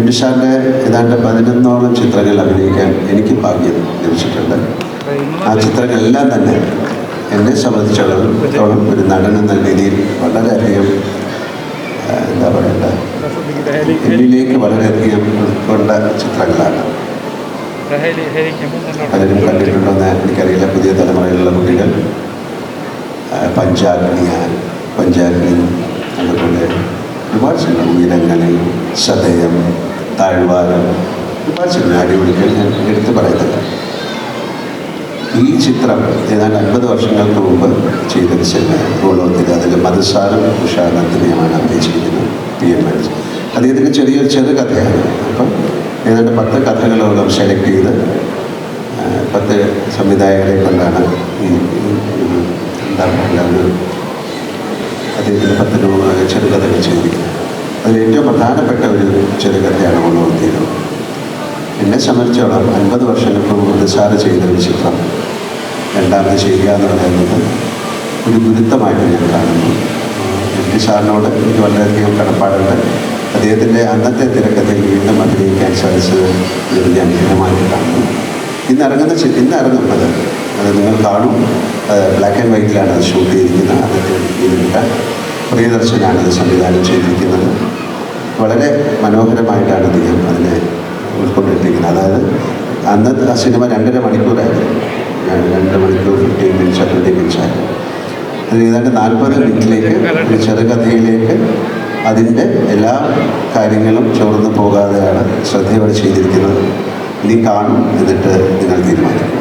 M T സാറിന്റെ ഏതാണ്ട് പതിനൊന്നോളം ചിത്രങ്ങൾ അഭിനയിക്കാൻ എനിക്ക് ഭാഗ്യം ലഭിച്ചിട്ടുണ്ട്. ആ ചിത്രങ്ങളെല്ലാം തന്നെ എന്നെ സംബന്ധിച്ചിടത്തോളം ഒരു നടൻ എന്ന രീതിയിൽ വളരെയധികം എന്താ പറയണ്ട എന്നിലേക്ക് വളരെയധികം ഉൾക്കൊണ്ട ചിത്രങ്ങളാണ്. പലരും കണ്ടിട്ടുണ്ടെന്ന് എനിക്കറിയില്ല. പുതിയ തലമുറയിലുള്ള കുട്ടികൾ പഞ്ചാഗ്നിയ പഞ്ചാഗ്നി അതുപോലെ ഒരുപാട് സിനിമ ഉയരങ്ങളിൽ സതയം താഴ്വാരം. സിനിമ അടിപൊളികൾ ഞാൻ എടുത്തു പറയുന്നത്. ഈ ചിത്രം ഏതാണ്ട് അൻപത് വർഷങ്ങൾക്ക് മുമ്പ് ചെയ്തൊരു സിനിമ ഗോളോത്തിൽ അതിൽ മതസാരം ഉഷാരത്തിനെയാണ് അഭിനയിച്ചിരിക്കുന്നത് പി എം എൽ അദ്ദേഹത്തിന്റെ ചെറിയൊരു ചെറു കഥയാണ്. അപ്പം ഏതാണ്ട് പത്ത് കഥകളോളം സെലക്ട് ചെയ്ത് പത്ത് സംവിധായകരെ കൊണ്ടാണ് ഈ എന്താ പറയുക ഒരു അദ്ദേഹത്തിന്റെ പത്ത് ചെറുകഥകൾ ചെയ്തിരിക്കുന്നത്. അതിൽ ഏറ്റവും പ്രധാനപ്പെട്ട ഒരു ചെറുകഥയാണ് ഗോളോത്തിയത് എന്നെ സംബന്ധിച്ചോളം അൻപത് വർഷങ്ങൾക്ക് മുമ്പ് നിസാറ് ചെയ്ത ഒരു ചിത്രം രണ്ടാമത് ചെയ്യുക എന്ന് പറയുന്നത് ഒരു ഗുരുത്തമായിട്ട് ഞാൻ കാണുന്നു. എം സാറിനോട് എനിക്ക് വളരെയധികം കടപ്പാടുണ്ട്. അദ്ദേഹത്തിന്റെ അന്നത്തെ തിരക്കഥയിൽ വീണ്ടും അഭിനയിക്കാൻ സാധിച്ചത് ഒരു ഞാൻ അനുഗ്രഹമായിട്ട് കാണുന്നു. ഇന്ന് ഇറങ്ങുന്ന ഇന്ന് ഇറങ്ങുന്നത് അത് നിങ്ങൾ കാണും. ബ്ലാക്ക് ആൻഡ് വൈറ്റിലാണ് അത് ഷൂട്ട് ചെയ്തിരിക്കുന്നത്. അന്നത്തെ ഇതിലിട്ട പ്രിയദർശനാണ് ഇത് സംവിധാനം ചെയ്തിരിക്കുന്നത്. വളരെ മനോഹരമായിട്ടാണ് അദ്ദേഹം അതിനെ ഉൾക്കൊണ്ടിരിക്കുന്നത്. അതായത് അന്ന് ആ സിനിമ രണ്ടര മണിക്കൂറായിരുന്നു രണ്ട് മണിക്കൂർ ഫിഫ്റ്റീൻ മിനിറ്റ്സ് ട്വന്റി മിനിറ്റ്സ് ആയിരുന്നു അത് ഏതാണ്ട് നാൽപ്പത് മിനിറ്റിലേക്ക് ഒരു ചെറുകഥയിലേക്ക് അതിന്റെ എല്ലാ കാര്യങ്ങളും ചോർന്നു പോകാതെയാണ് ശ്രദ്ധയോടെ ചെയ്തിരിക്കുന്നത്. ഇനി കാണും എന്നിട്ട് നിങ്ങൾ തീരുമാനിക്കും.